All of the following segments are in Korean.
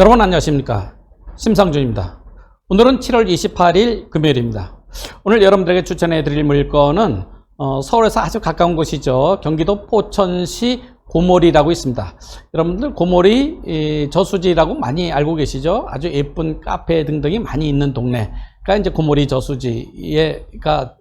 여러분 안녕하십니까? 심상준입니다. 오늘은 7월 28일 금요일입니다. 오늘 여러분들에게 추천해 드릴 물건은 어, 서울에서 아주 가까운 곳이죠. 경기도 포천시 고모리라고 있습니다. 여러분들 고모리 이, 저수지라고 많이 알고 계시죠? 아주 예쁜 카페 등등이 많이 있는 동네가 이제 고모리 저수지가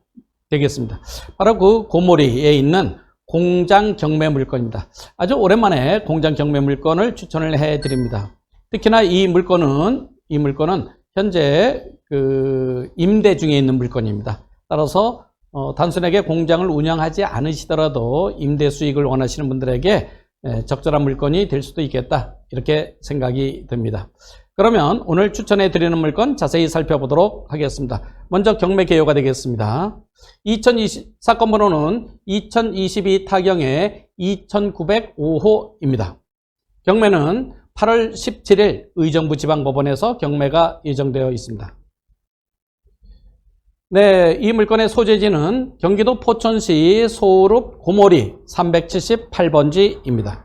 되겠습니다. 바로 그 고모리에 있는 공장 경매 물건입니다. 아주 오랜만에 공장 경매 물건을 추천을 해 드립니다 특히나 이 물건은 이 물건은 현재 그 임대 중에 있는 물건입니다. 따라서 어, 단순하게 공장을 운영하지 않으시더라도 임대 수익을 원하시는 분들에게 에, 적절한 물건이 될 수도 있겠다 이렇게 생각이 듭니다. 그러면 오늘 추천해 드리는 물건 자세히 살펴보도록 하겠습니다. 먼저 경매 개요가 되겠습니다. 2020 사건 번호는 2022 타경의 2905호입니다. 경매는 8월 17일 의정부 지방법원에서 경매가 예정되어 있습니다. 네, 이 물건의 소재지는 경기도 포천시 소읍 고모리 378번지입니다.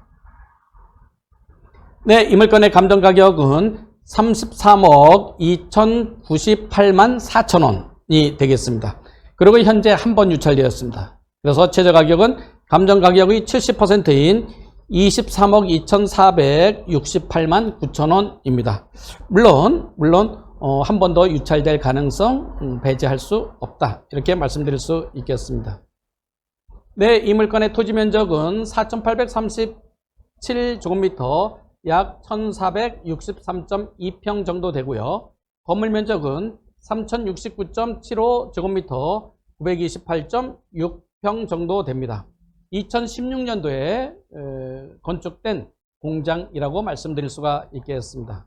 네, 이 물건의 감정 가격은 33억 2,098만 4천 원이 되겠습니다. 그리고 현재 한 번 유찰되었습니다. 그래서 최저 가격은 감정 가격의 70%인 23억 2,468만 9천 원입니다. 물론 물론 어, 한 번 더 유찰될 가능성 음, 배제할 수 없다. 이렇게 말씀드릴 수 있겠습니다. 네, 이 물건의 토지 면적은 4,837제곱미터 약 1,463.2평 정도 되고요. 건물 면적은 3,069.75제곱미터 928.6평 정도 됩니다. 2016년도에 건축된 공장이라고 말씀드릴 수가 있겠습니다.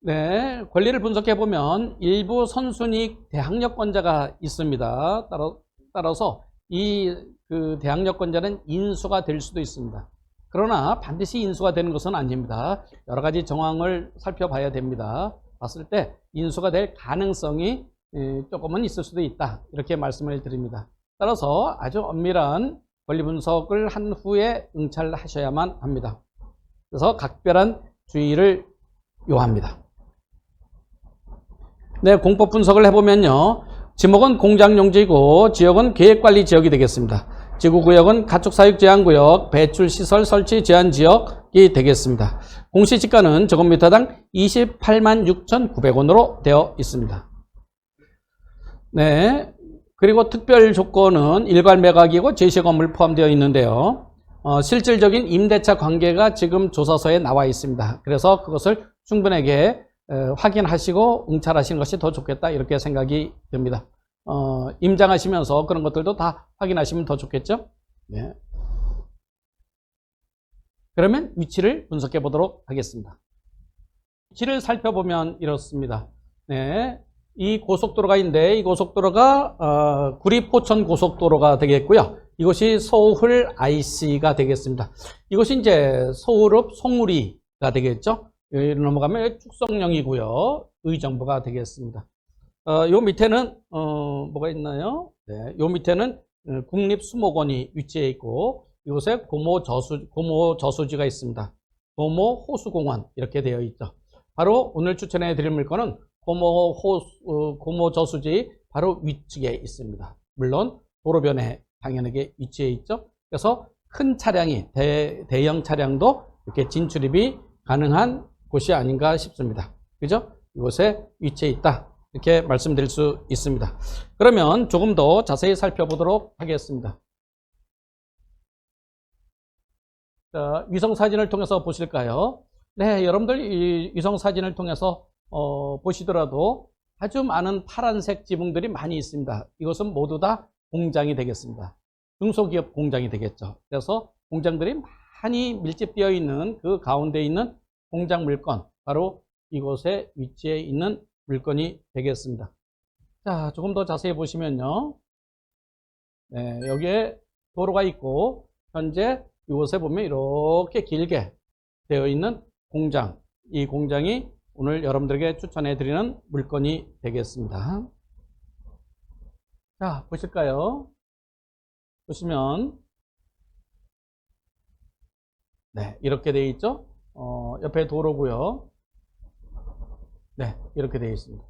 네, 권리를 분석해 보면 일부 선순위 대항력권자가 있습니다. 따라, 따라서 이 그 대항력권자는 인수가 될 수도 있습니다. 그러나 반드시 인수가 되는 것은 아닙니다. 여러 가지 정황을 살펴봐야 됩니다. 봤을 때 인수가 될 가능성이 조금은 있을 수도 있다. 이렇게 말씀을 드립니다. 따라서 아주 엄밀한 권리 분석을 한 후에 응찰 하셔야만 합니다. 그래서 각별한 주의를 요합니다. 네, 공법 분석을 해보면요. 지목은 공장용지고 지역은 계획관리 지역이 되겠습니다. 지구구역은 가축사육제한구역, 배출시설 설치 제한지역이 되겠습니다. 공시지가는 제곱미터당 28만 6,900원으로 되어 있습니다. 네, 그리고 특별 조건은 일괄 매각이고 제시 건물 포함되어 있는데요. 어, 실질적인 임대차 관계가 지금 조사서에 나와 있습니다. 그래서 그것을 충분하게 에, 확인하시고 응찰하시는 것이 더 좋겠다 이렇게 생각이 듭니다. 어, 임장하시면서 그런 것들도 다 확인하시면 더 좋겠죠? 네. 그러면 위치를 분석해 보도록 하겠습니다. 위치를 살펴보면 이렇습니다. 네. 이 고속도로가 있는데 이 고속도로가 어, 구리 포천 고속도로가 되겠고요. 이것이 서울 IC가 되겠습니다. 이것이 이제 서울읍 송우리가 되겠죠. 여기로 넘어가면 축성령이고요. 의정부가 되겠습니다. 어, 요 밑에는 어, 뭐가 있나요? 네, 요 밑에는 어, 국립수목원이 위치해 있고 이곳에 고모 저수 고모 저수지가 있습니다. 고모 호수공원 이렇게 되어 있죠. 바로 오늘 추천해 드릴 물건은 고모 호 어, 고모 저수지 바로 위쪽에 있습니다. 물론 도로변에 당연하게 위치해 있죠. 그래서 큰 차량이 대, 대형 차량도 이렇게 진출입이 가능한 곳이 아닌가 싶습니다. 그죠? 이곳에 위치해 있다. 이렇게 말씀드릴 수 있습니다. 그러면 조금 더 자세히 살펴보도록 하겠습니다. 자, 위성 사진을 통해서 보실까요? 네, 여러분들 이 위성 사진을 통해서 어, 보시더라도 아주 많은 파란색 지붕들이 많이 있습니다. 이것은 모두 다 공장이 되겠습니다. 중소기업 공장이 되겠죠. 그래서 공장들이 많이 밀집되어 있는 그 가운데 있는 공장 물건, 바로 이곳에 위치해 있는 물건이 되겠습니다. 자, 조금 더 자세히 보시면요. 네, 여기에 도로가 있고, 현재 이곳에 보면 이렇게 길게 되어 있는 공장. 이 공장이 오늘 여러분들에게 추천해 드리는 물건이 되겠습니다. 자, 보실까요? 보시면, 네, 이렇게 되어 있죠? 어, 옆에 도로고요. 네, 이렇게 되어 있습니다.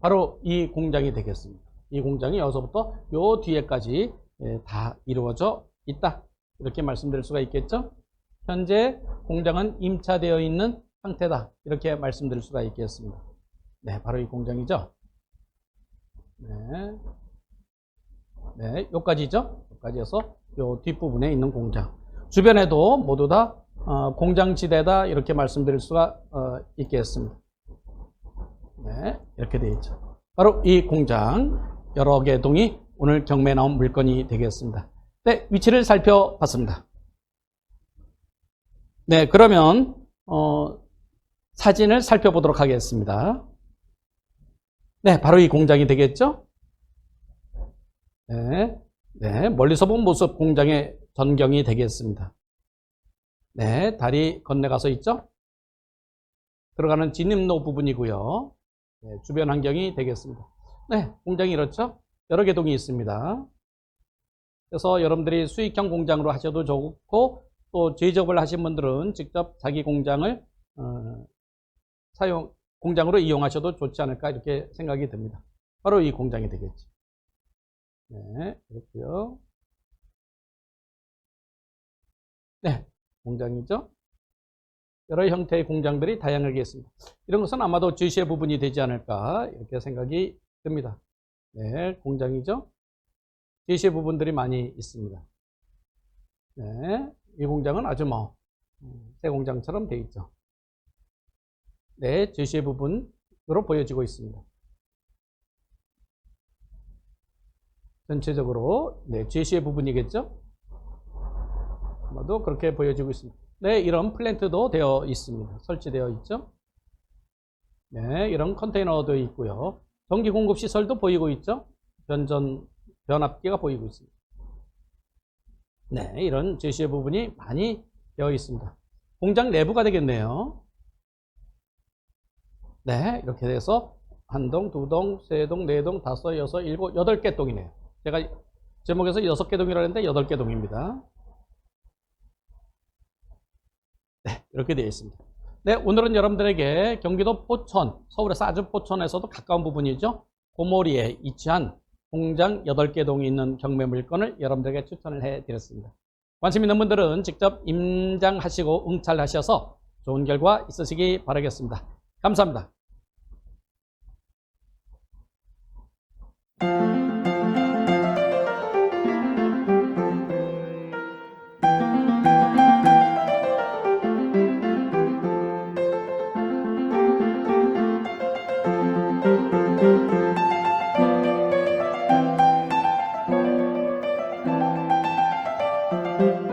바로 이 공장이 되겠습니다. 이 공장이 여기서부터 요 뒤에까지 예, 다 이루어져 있다. 이렇게 말씀드릴 수가 있겠죠? 현재 공장은 임차되어 있는 상태다. 이렇게 말씀드릴 수가 있겠습니다. 네, 바로 이 공장이죠. 네. 네, 여기까지죠. 여기까지 해서 요 뒷부분에 있는 공장. 주변에도 모두 다 어, 공장지대다 이렇게 말씀드릴 수가 어, 있겠습니다. 네, 이렇게 되어 있죠. 바로 이 공장 여러 개 동이 오늘 경매에 나온 물건이 되겠습니다. 네, 위치를 살펴봤습니다. 네, 그러면 어, 사진을 살펴보도록 하겠습니다. 네, 바로 이 공장이 되겠죠? 네, 네, 멀리서 본 모습 공장의 전경이 되겠습니다. 네, 다리 건너가서 있죠? 들어가는 진입로 부분이고요. 네, 주변 환경이 되겠습니다. 네, 공장이 이렇죠? 여러 개 동이 있습니다. 그래서 여러분들이 수익형 공장으로 하셔도 좋고 또 제조업을 하신 분들은 직접 자기 공장을 어, 사용 공장으로 이용하셔도 좋지 않을까 이렇게 생각이 듭니다. 바로 이 공장이 되겠죠. 네, 이렇고요. 네, 공장이죠. 여러 형태의 공장들이 다양하게 있습니다. 이런 것은 아마도 제시의 부분이 되지 않을까 이렇게 생각이 듭니다. 네, 공장이죠. 제시의 부분들이 많이 있습니다. 네, 이 공장은 아주 뭐, 음, 새 공장처럼 되어 있죠. 네, 제시의 부분으로 보여지고 있습니다. 전체적으로, 네, 제시의 부분이겠죠? 아마도 그렇게 보여지고 있습니다. 네, 이런 플랜트도 되어 있습니다. 설치되어 있죠? 네, 이런 컨테이너도 있고요. 전기 공급 시설도 보이고 있죠? 변전, 변압기가 보이고 있습니다. 네, 이런 제시의 부분이 많이 되어 있습니다. 공장 내부가 되겠네요. 네, 이렇게 돼서 한 동, 두 동, 세 동, 네 동, 다섯, 여섯, 일곱, 여덟 개 동이네요. 제가 제목에서 여섯 개 동이라고 했는데 여덟 개 동입니다. 네, 이렇게 되어 있습니다. 네, 오늘은 여러분들에게 경기도 포천, 서울에서 아주 포천에서도 가까운 부분이죠. 고모리에 위치한 공장 8개 동이 있는 경매 물건을 여러분들에게 추천을 해 드렸습니다. 관심 있는 분들은 직접 임장하시고 응찰하셔서 좋은 결과 있으시기 바라겠습니다. 감사합니다. Thank you.